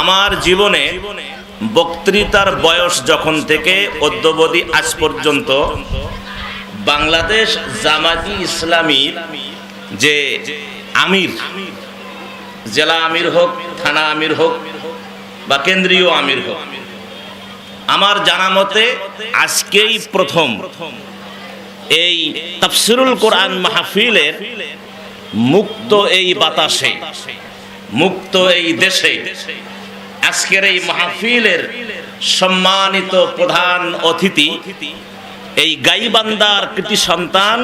আমার জীবনে বক্তৃতার বয়স যখন থেকে অদ্যবধি আজ পর্যন্ত, বাংলাদেশ জামাতি ইসলামীর যে আমির, জেলা আমির হোক, থানা আমির হোক বা কেন্দ্রীয় আমির হোক, আমার জানা মতে আজকেই প্রথম এই তাফসিরুল কোরআন মাহফিলের মুক্ত এই বাতাসে মুক্ত এই দেশে। আজকের এই মাহফিলের সম্মানিত প্রধান অতিথি, এই গাইবান্দার কৃতি সন্তান,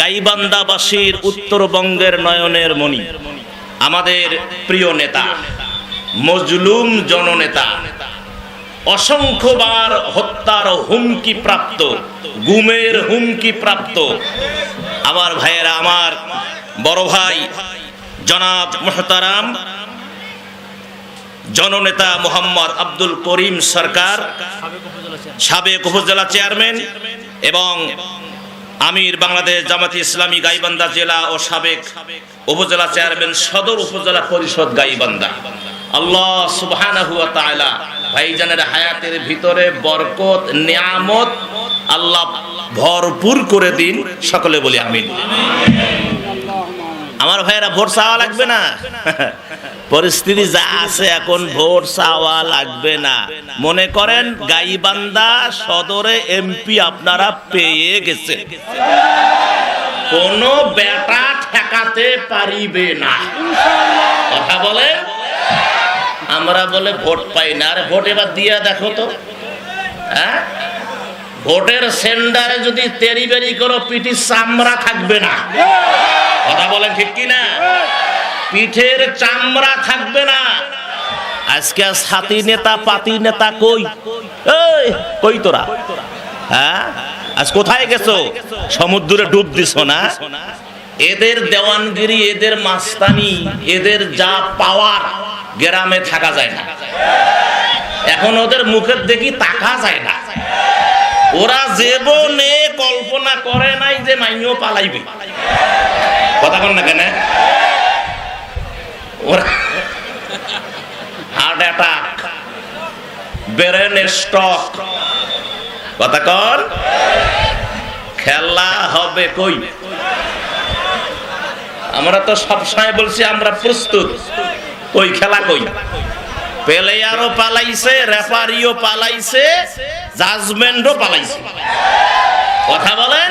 গাইবান্দাবাসীর উত্তরবঙ্গের নয়নের মণি, আমাদের প্রিয় নেতা, মজলুম জননেতা, অসংখ্যবার হত্যার হুমকি প্রাপ্ত, গুমের হুমকি প্রাপ্ত, আমার ভাইয়েরা, আমার বড় ভাই জনাব মোহতারাম, জননেতা মোহাম্মদ আব্দুল করিম সরকার, সাবেক উপজেলা চেয়ারম্যান এবং আমির বাংলাদেশ জামাতি ইসলামী গাইবান্ধা জেলা ও সাবেক উপজেলা চেয়ারম্যান সদর উপজেলা পরিষদ গাইবান্ধা। আল্লাহ ওয়া ভাইজানের হায়াতের ভিতরে বরকত, নিয়ামত আল্লাহ ভরপুর করে দিন, সকলে বলি আমিন। আমার ভাইয়েরা ভোট চাওয়া লাগবে না? পরিস্থিতি যা আছে এখন ভোট চাওয়া লাগবে না। মনে করেন, গাইবান্ধা সদরে এমপি আপনারা পেয়ে গেছে। কোন বেটা ঠেকাতে পারিবে না। কথা বলে? আমরা বলে ভোট পাই না। আরে ভোট এবার দিয়ে দেখো তো। হ্যাঁ? ভোটের সেন্টারে যদি তেরি বেরি করো পিটি চামড়া থাকবে না। কথা বলেন ঠিক কি না পিঠের চামড়া থাকবে না। আজকে সাথী নেতা, পাতি নেতা কই? এই, কই তোরা? হ্যাঁ? আজ কোথায় গেছো? সমুদ্রে ডুব দিছ না? এদের দেওয়ানগিরি, এদের মাস্তানি, এদের যা পাওয়ার গ্রামে থাকা যায় না। এখন ওদের মুখের দেখি তাকা যায় না। ওরা জীবনে কল্পনা করে নাই যে মাইও পালাইবে। কথা কন না কেন? হার্ট অ্যাটাক, ব্রেন স্টক কথা কন খেলা হবে কই? আমরা তো সবসময় বলছি আমরা প্রস্তুত। কই, খেলা কই? প্লেয়ারও পালাইছে, রেফারিও পালাইছে জাজমেন্টও পালাইছে। কথা বলেন?